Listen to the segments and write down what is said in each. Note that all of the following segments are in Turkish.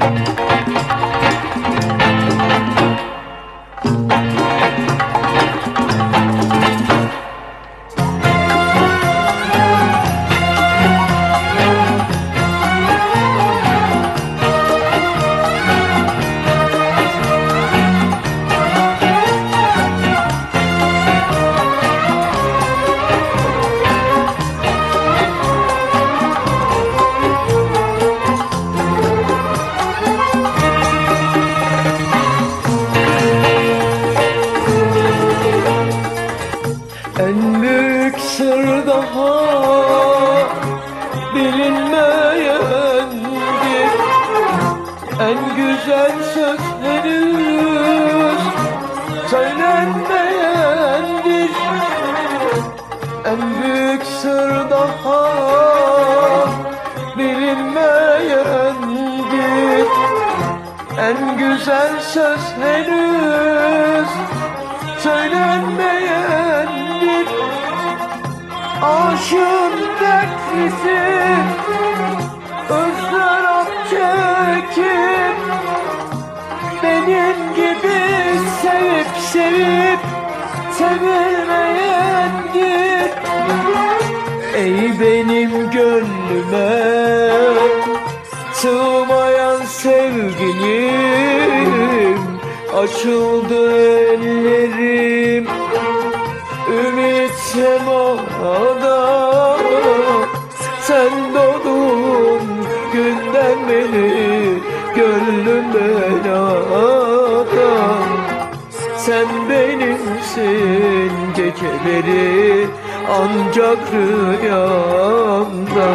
En En güzel söz henüz söylenmeyendir. En büyük sır daha bilinmeyendir. En güzel söz henüz söylenmeyendir. Aşığın dertlisi ızdırap çekip Benim gibi sevip sevip sevilmeyendir Ey benim gönlüme sığmayan sevgilim Açıldı ellerim Gönlüm belada Sen benimsin geceleri Ancak rüyamda.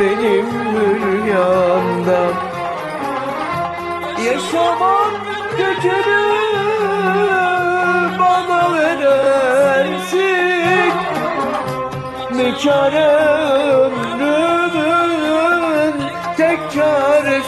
Benim rüyamda. Yaşamak gücünü bana verersin. Bir çare ömrümün tek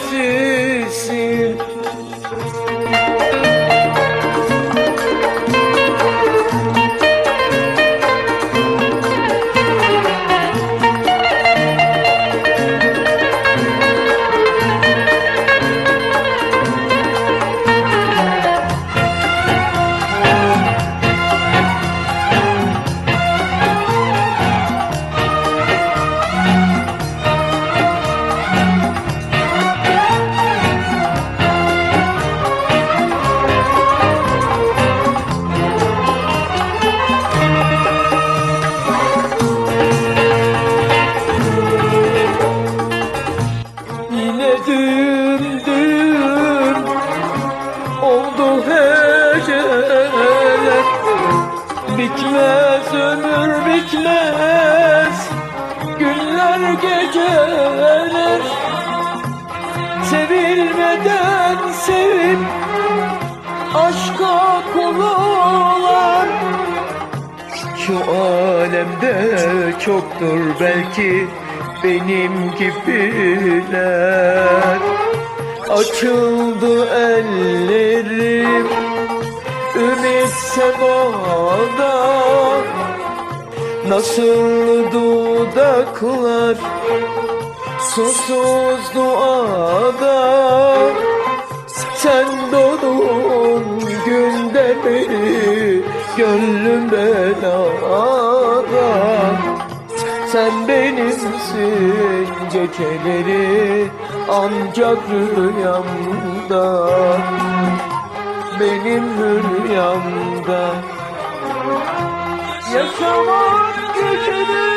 düm oldu heceler. Bitmez ömür bitmez. Günler geceler. Sevilmeden sevip Aşka kulular şu alemde çoktur belki benim gibiler Açıldı ellerim. Ümit semada Nasıl dudaklar? Susuz duada sen doğdun günde beri Gönlüm belada Sen benimsin geceleri Ancak rüyamda Benim rüyamda Yaşamak gücünü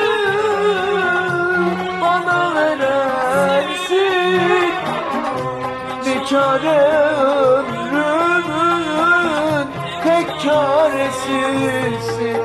bana verersin. Bir çare ömrümün tek çaresisin